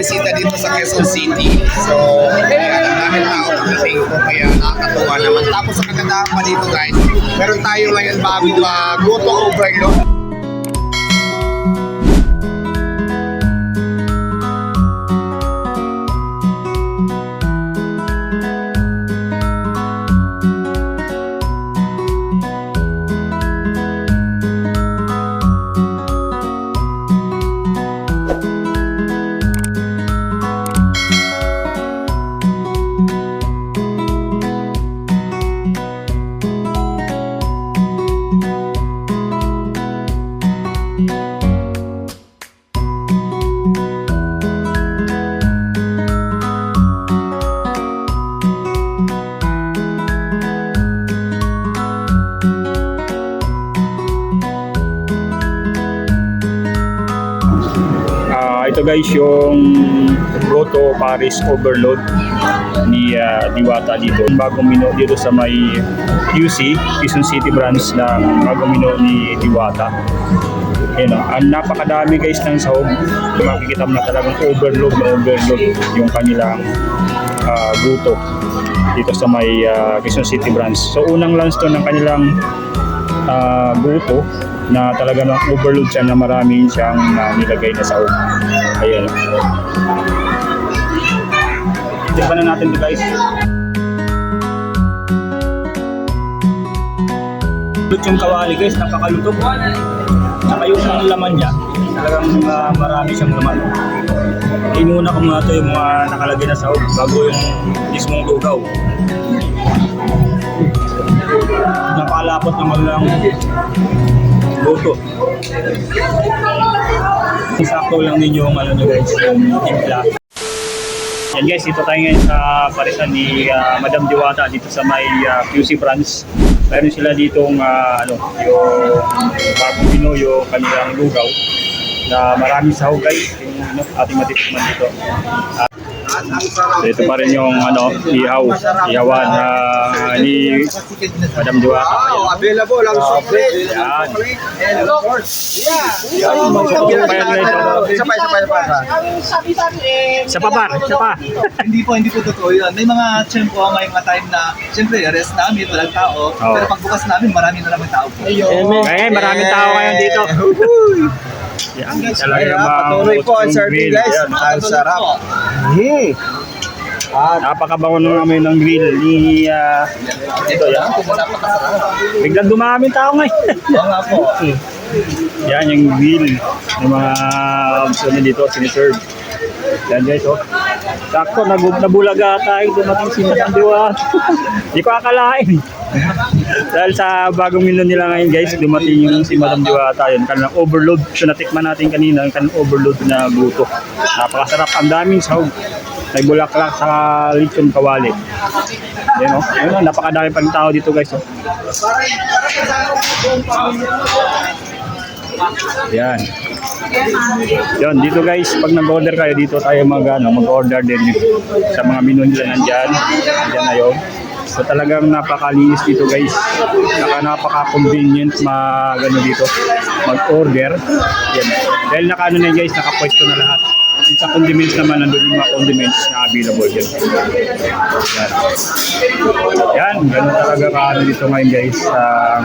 bisita dito sa Quezon City. So, kaya ang dami tao pagdating ko, kaya nakakatuwa naman. Tapos sa kagandahan pa dito guys, meron tayo ngayon bago uh, Goto Overload. Ito guys yung Goto Paris Overload ni ah, Diwata dito. Bagong mino dito sa may QC, Quezon City branch ng bagong mino ni Diwata. Ayun, oh, ang napakadami guys ng sahog. Makikita mo na talagang overload na overload yung kanilang ah, Goto dito sa may ah, Quezon City branch. So unang launch to ng kanilang uh, Goto na talaga ng overload siya na marami siyang uh, nilagay na sahog. Ayan. Tikman na natin ito guys. Lut yung kawali guys, napakalutok. Saka yung laman niya, talagang uh, marami siyang laman. Inuna ko muna ito yung mga nakalagay na sahog bago yung mismong lugaw. Napakalapot naman lang Goto. Sakto lang din yung ano nyo guys, yung timpla. Yan guys, dito tayo ngayon sa parisan ni ah, Madam Diwata dito sa may ah, QC branch. Meron sila ditong ah, ano, yung bagong Pinoy, yung kanilang lugaw na maraming sahog guys, yung ano, ating matitikman dito. Ah, ito pa rin yung ano, ihaw, ihawan na ni Madam Diwata. Wow, available ang soft drink. Yan. And of course, yeah. Yan, magkakapit pa yan oh. Isa pa, isa pa, isa pa. Ang pa. hindi po, hindi po totoo yun. May mga, siyempre po, may mga time na, siyempre, rest namin, walang tao. Pero pagbukas namin, marami na naman tao po. Ngayon, maraming tao ngayon dito. Yan, talaga mga patuloy po ang serving guys. Yan. Ang sarap. Hmm. At Napakabango ng amoy ng grill ni ah, ito yan. Biglang dumami tao ngayon. Oo nga po. yan yung grill ng mga ano dito siniserve. Yan guys oh. Sakto nagub nabulaga tayo dumating si Madam Diwa. Hindi ko akalain. Dahil sa bagong menu nila ngayon guys, dumating yung si Madam Diwata yun. Kanilang overload. So natikman natin kanina, yung kanilang overload na buto. Napakasarap. Ang daming sahog. May bulaklak sa lechon kawali. Yan o. Ayun o, napakadami pa rin tao dito guys. Oh. Yan. Yan, dito guys, pag nag-order kayo, dito tayo mag, ano, mag-order din. Sa mga menu nila nandyan. Nandyan na yun. So talagang napakalinis dito guys. Saka napaka-convenient mag ano dito, mag-order. Yan. Dahil naka ano na guys, nakapwesto na lahat. Sa condiments naman, nandun yung mga condiments na available dyan. Yan. Ganun talaga ka ano dito ngayon guys. Um,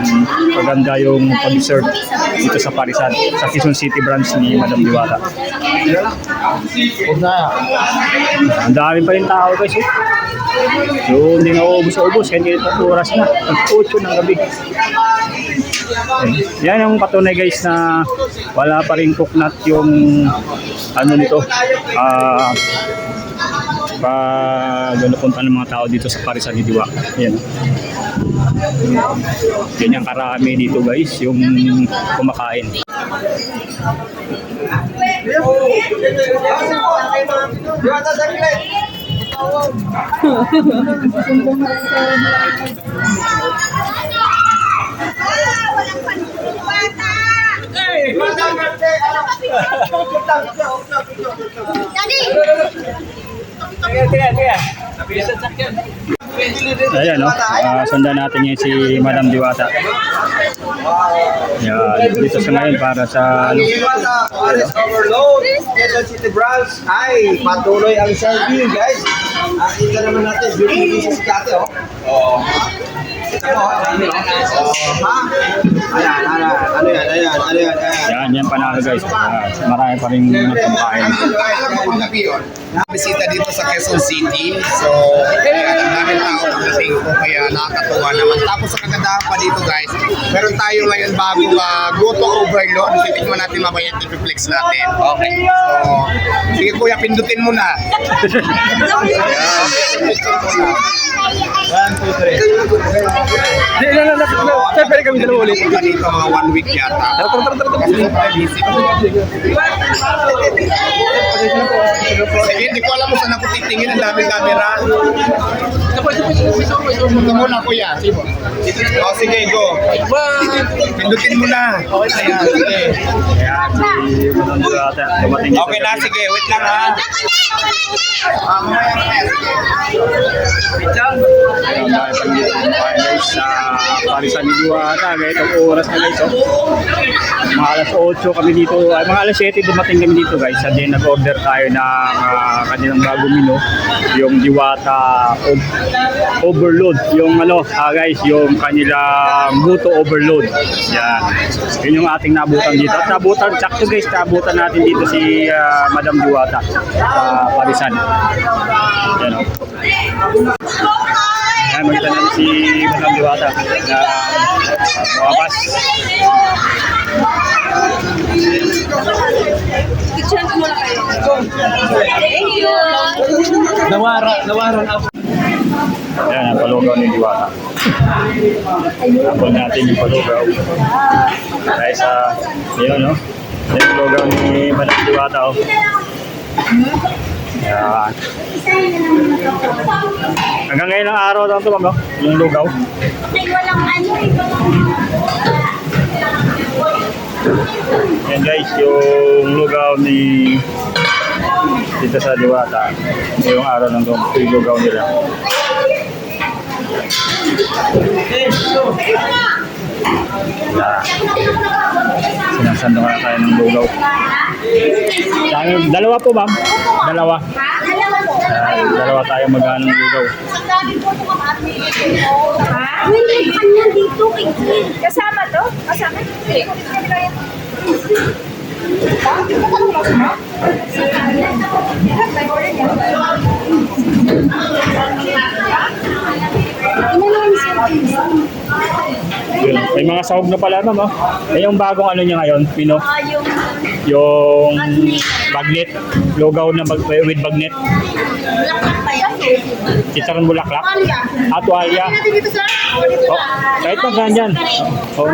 maganda yung pag-serve dito sa Parisan, sa Quezon City branch ni Madam Diwata. Ang dami pa rin tao guys. Eh. So, hindi na ubos. Kaya ito oras na. Ang 8 ng gabi. Yan ang patunay guys na wala pa rin coconut yung ano nito. Ah pa gano'n punta ng mga tao dito sa Parisan ni Diwa. Yan. Karami dito guys, yung kumakain. Ayan, no? Ah, sundan natin yan si Madam Diwata. Yan, dito sa ngayon para sa ano, Paris Overload, Quezon City Branch. Ay, patuloy ang serving, guys. Nakita naman natin, beauty sa dati, oh. Oh. Ayan, ayan, ano yan, ayan, ano yan, ayan. yan, yan panalo guys. Ah, marami pa rin yun? Bisita dito sa Quezon City. So, kaya ang daming tao pagdating ko. Kaya nakakatuwa naman. Tapos sa kagandahan pa dito guys, meron tayo ngayon bagong uh, Goto Overload. Titikman natin mamaya yung flex natin. Okay. So, sige kuya, pindutin mo na. Ayan, pindutin mo na. One, two, three. Hindi, na, na, na. Pwede kami dalawa ulit. Dito mga one week yata. Tara, tara, tara, tara. Kasi busy ko. Sige, hindi ko alam kung saan ako titingin. Ang daming camera. Ito muna, kuya. Sige. O, sige, go. Pindutin mo na. Okay na yan. Sige. Okay na, sige. Wait lang, ha. Ah, mamaya na, sige. Ayan, dahil dito kumakain guys sa Parisan ni Diwata, ganitong oras na guys. Oh. Mga alas 8 kami dito, ay mga alas 7 dumating kami dito guys. At then nag-order tayo ng ah, kanilang bagong menu, yung Diwata Overload. Yung ano, ah, guys, yung kanilang Buto Overload. Yan. Yun yung ating nabutan dito. At nabutan, sakto guys, nabutan natin dito si ah, Madam Diwata sa Parisan. Yan o. Ayan, makita natin si Madam Diwata na bumakas. Picture ko muna kayo. Thank you. Nawara, nawaran ako. Ayan, ang palugaw ni Diwata. Tapon natin yung palugaw. Dahil sa, yun no? Yan yung palugaw ni Madam Diwata oh. Ayan. Hanggang ngayon ang araw lang ito, no? Yung lugaw. Ano. Yan guys, yung lugaw ni dito sa Diwata. Yung araw ng yung lugaw nila. Yeah. Sinasando ka na tayo ng lugaw. Sabi, dalawa po ma'am. Dalawa. Dalawa tayo magano ng lugaw. Kasama to? Kasama? May mga sahog na pala ma'am. Oh. Eh, yung bagong ano niya ngayon, Pino, Ah, yung yung bagnet, lugaw na bag, with bagnet. yan. Chicharon bulaklak. Ah, dito sir. Dito Oh, kahit pa saan. Oh.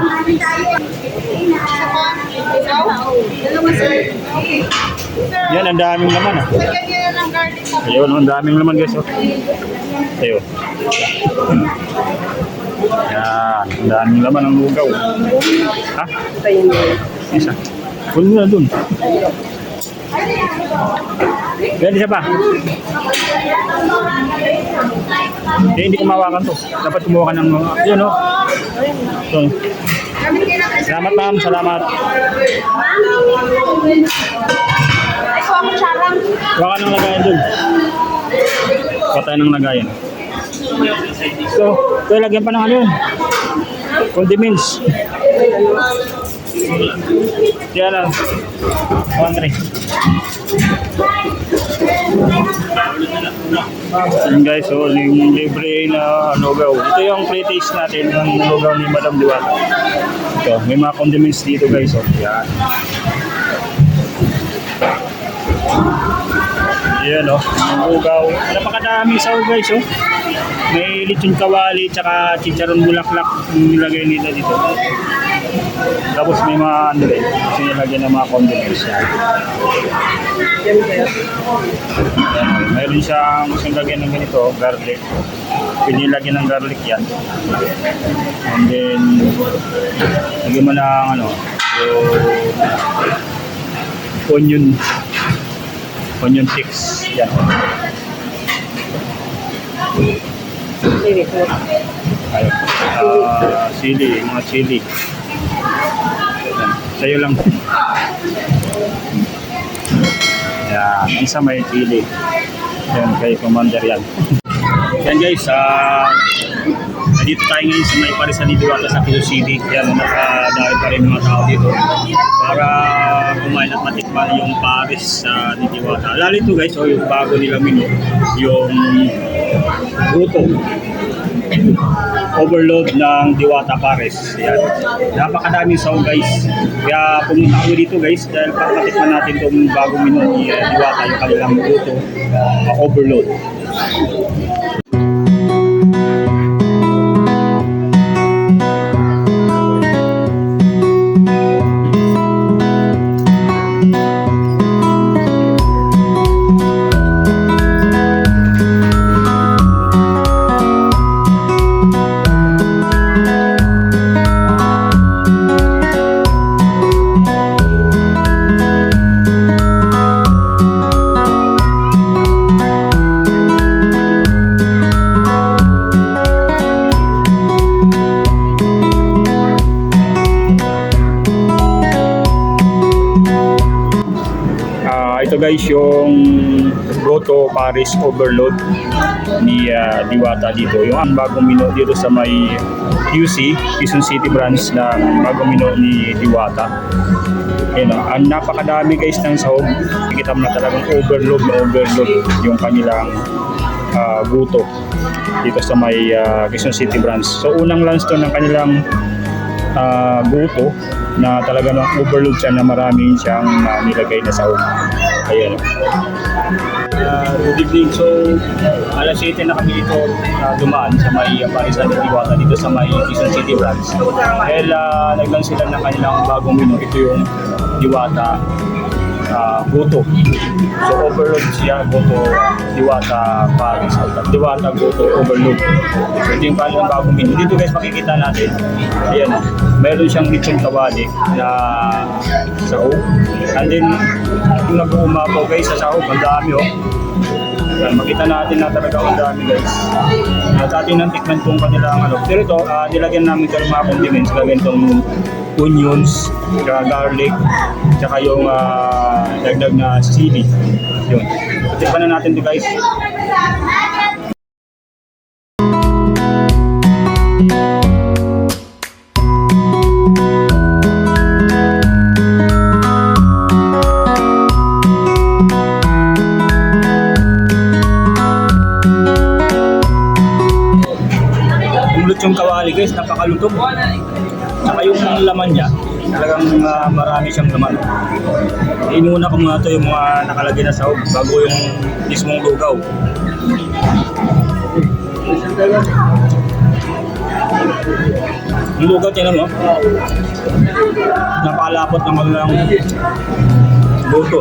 Yan, ang daming laman ah. Ayun, ang daming laman guys. Oh. Ayun. Yan, ang daming laman ng lugaw. Ha? Isa. Mo na dun. Pwede siya pa. Hindi, hindi ko mawakan to. Dapat kumuha ka ng mga, yun o. So, salamat ma'am, salamat. Huwag ka ng lagayan dun. Huwag tayo ng lagayan. So, ito lagyan pa ng ano yun. Condiments. Yan lang. One three. Yan guys, so yung libre na lugaw. Ito yung pre-taste natin ng lugaw ni Madam Diwata. Ito, may mga condiments dito guys. Oh. Yan. Yan oh, yung. Napakadami sa guys oh. May lechon kawali tsaka chicharon bulaklak yung nilagay nila dito. Tapos may mga ano rin, kasi nilagyan ng mga condiments yan. Yan, mayroon siyang gusto lagyan ng ganito, garlic. Pwede lagyan ng garlic yan. And then, lagyan mo ng ano, yung onion onion sticks. Yan. Ayun. Ah, sili, mga chili. Sa'yo lang. Yan, ang sa may chili. Yan, kay Commander yan. yan guys, ah... nandito tayo ngayon sa may Parisan ni Diwata sa Quezon City. Yan, nakadahil pa rin mga tao dito para kumain at matikman yung Paris sa ni Diwata. Lalo ito guys, oh, yung bago nila menu, yung Ruto overload ng Diwata Pares. Yan. Napakadaming sound guys. Kaya pumunta kami dito guys dahil para matikman natin itong bagong menu ni uh, Diwata, yung kanilang luto, uh, overload. Guys yung Goto Paris Overload ni ah, Diwata dito. Yung ang bagong menu dito sa may QC, Quezon City branch ng bagong menu ni Diwata. Ayun, oh, ang napakadami guys ng sahog. Kita mo na talagang overload na overload yung kanilang ah, guto dito sa may ah, Quezon City branch. So unang lunch to ng kanilang uh, buto na talaga ng overload siya na maraming siyang uh, nilagay na sahog. Ayan. Uh, good evening. So, alas 7 na kami dito uh, dumaan sa may uh, Parisan de Diwata dito sa may Quezon City branch. Dahil uh, naglan sila ng kanilang bagong menu. Ito yung Diwata uh, Goto. So overload siya, Goto, Diwata, Paris, Diwata, Goto, overload. So ito yung kanilang bagong menu. Dito guys makikita natin, ayan, meron siyang lechong kawali na sahog. And then, yung nag-uumapaw guys sa sahog, ang dami oh. Yan, makita natin na talaga ang dami guys. At atin nang tikman tong kanilang ano. Pero ito, ah, nilagyan namin ng mga condiments. Lagyan itong onions, tsaka garlic, tsaka yung ah, dagdag na chili. Yun. Tikman na natin ito guys. Yung kawali guys, napakalutong. Yung laman niya, talagang ah, marami siyang laman. Inuna ko muna ito yung mga nakalagay na sahog bago yung mismong lugaw. Yung lugaw, tinan mo. Napakalapot naman ng luto.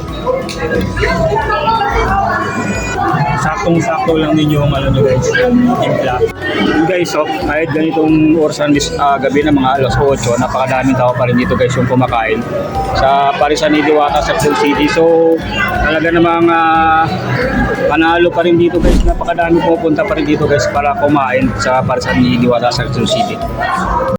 Saktong-sakto lang din yung ano nyo guys, timpla. Yung guys, so, kahit ganitong oras ng ah, gabi na mga alas 8, napakadaming tao pa rin dito guys yung kumakain sa Parisan ni Diwata sa Quezon City. So, talaga namang ah, panalo pa rin dito guys. Napakadami pupunta pa rin dito guys para kumain sa Parisan ni Diwata sa Quezon City.